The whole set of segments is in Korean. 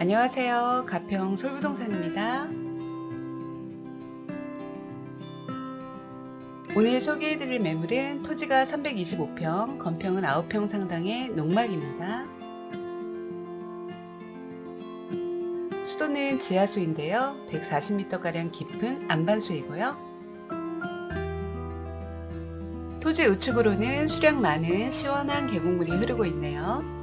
안녕하세요. 가평 솔부동산입니다. 오늘 소개해드릴 매물은 토지가 325평, 건평은 9평 상당의 농막입니다. 수도는 지하수인데요. 140m가량 깊은 안반수이고요. 토지 우측으로는 수량 많은 시원한 계곡물이 흐르고 있네요.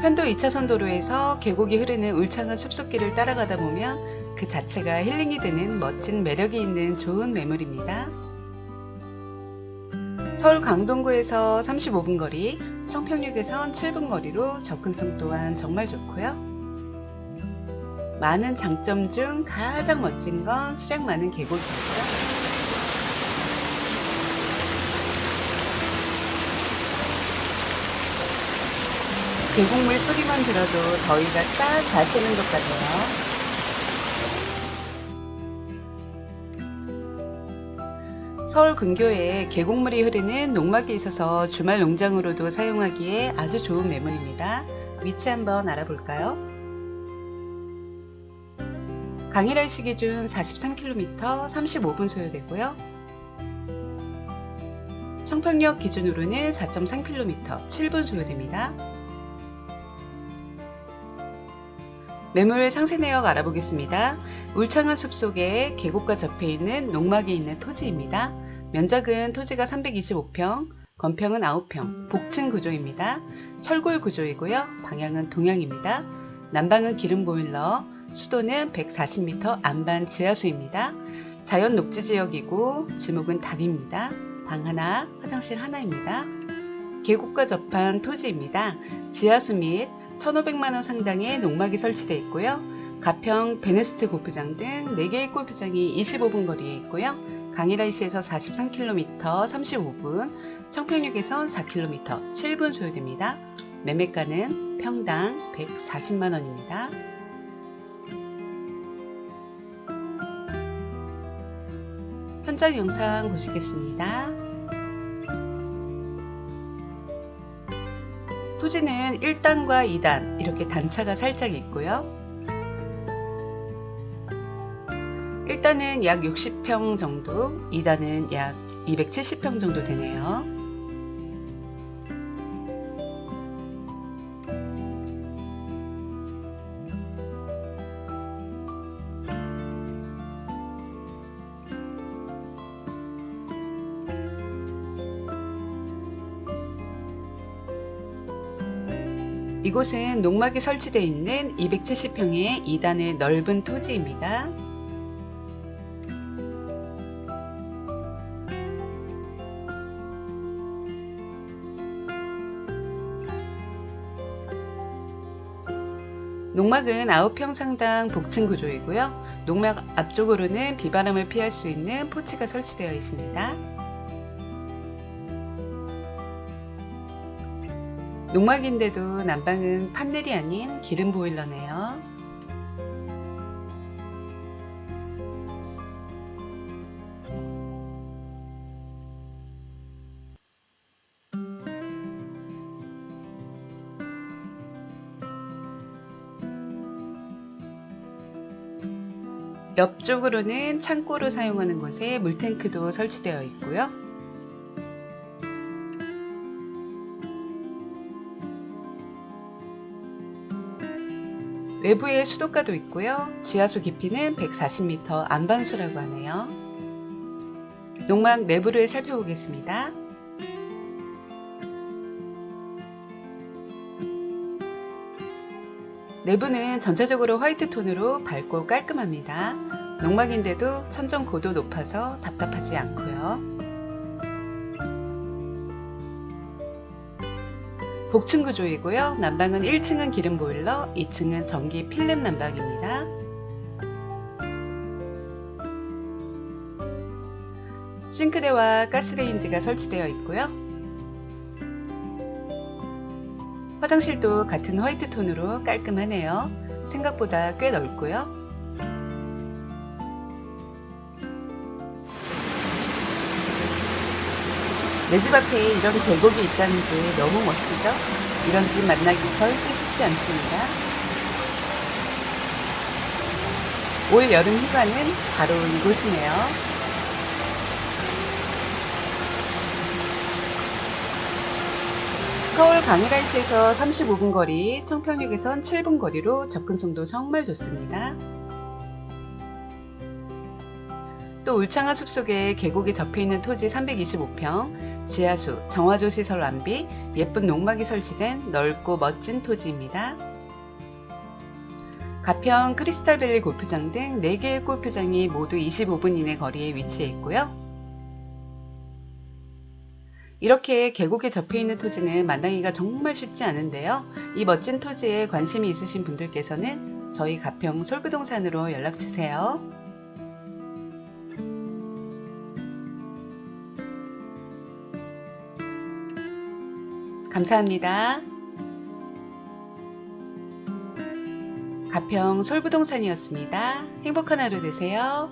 편도 2차선 도로에서 계곡이 흐르는 울창한 숲속길을 따라가다 보면 그 자체가 힐링이 되는 멋진 매력이 있는 좋은 매물입니다. 서울 강동구에서 35분 거리, 청평역에선 7분 거리로 접근성 또한 정말 좋고요. 많은 장점 중 가장 멋진 건 수량 많은 계곡이고요. 계곡물 소리만 들어도 더위가 싹 가시는 것 같네요. 서울 근교에 계곡물이 흐르는 농막이 있어서 주말 농장으로도 사용하기에 아주 좋은 매물입니다. 위치 한번 알아볼까요? 강일할시 기준 43km 35분 소요되고요. 청평역 기준으로는 4.3km 7분 소요됩니다. 매물 상세 내역 알아보겠습니다. 울창한 숲속에 계곡과 접해 있는 농막이 있는 토지입니다. 면적은 토지가 325평, 건평은 9평, 복층 구조입니다. 철골 구조이고요. 방향은 동향입니다. 난방은 기름 보일러, 수도는 140m 안반 지하수입니다. 자연 녹지 지역이고 지목은 답입니다. 방 하나, 화장실 하나입니다. 계곡과 접한 토지입니다. 지하수 및 1,500만원 상당의 농막이 설치되어 있고요. 가평 베네스트 골프장 등 4개의 골프장이 25분 거리에 있고요. 강일아이시에서 43km 35분, 청평역에선 4km 7분 소요됩니다. 매매가는 평당 140만원입니다. 현장 영상 보시겠습니다. 토지는 1단과 2단 이렇게 단차가 살짝 있고요. 1단은 약 60평 정도, 2단은 약 270평 정도 되네요. 이곳은 농막이 설치되어 있는 270평의 2단의 넓은 토지입니다. 농막은 9평 상당 복층 구조이고요. 농막 앞쪽으로는 비바람을 피할 수 있는 포치가 설치되어 있습니다. 농막인데도 난방은 판넬이 아닌 기름 보일러네요. 옆쪽으로는 창고로 사용하는 곳에 물탱크도 설치되어 있고요. 외부에 수도가도 있고요. 지하수 깊이는 140m 안반수라고 하네요. 농막 내부를 살펴보겠습니다. 내부는 전체적으로 화이트 톤으로 밝고 깔끔합니다. 농막인데도 천정 고도 높아서 답답하지 않고요. 복층 구조이고요. 난방은 1층은 기름 보일러, 2층은 전기 필름 난방입니다. 싱크대와 가스레인지가 설치되어 있고요. 화장실도 같은 화이트 톤으로 깔끔하네요. 생각보다 꽤 넓고요. 내 집 앞에 이런 계곡이 있다는 게 너무 멋지죠? 이런 집 만나기 절대 쉽지 않습니다. 올 여름 휴가는 바로 이곳이네요. 서울 강일할시에서 35분 거리, 청평역에선 7분 거리로 접근성도 정말 좋습니다. 또 울창한 숲속에 계곡이 접해있는 토지 325평, 지하수, 정화조 시설 완비, 예쁜 농막이 설치된 넓고 멋진 토지입니다. 가평 크리스탈밸리 골프장 등 4개의 골프장이 모두 25분 이내 거리에 위치해 있고요. 이렇게 계곡에 접해 있는 토지는 만나기가 정말 쉽지 않은데요. 이 멋진 토지에 관심이 있으신 분들께서는 저희 가평 솔부동산으로 연락 주세요. 감사합니다. 가평 솔부동산이었습니다. 행복한 하루 되세요.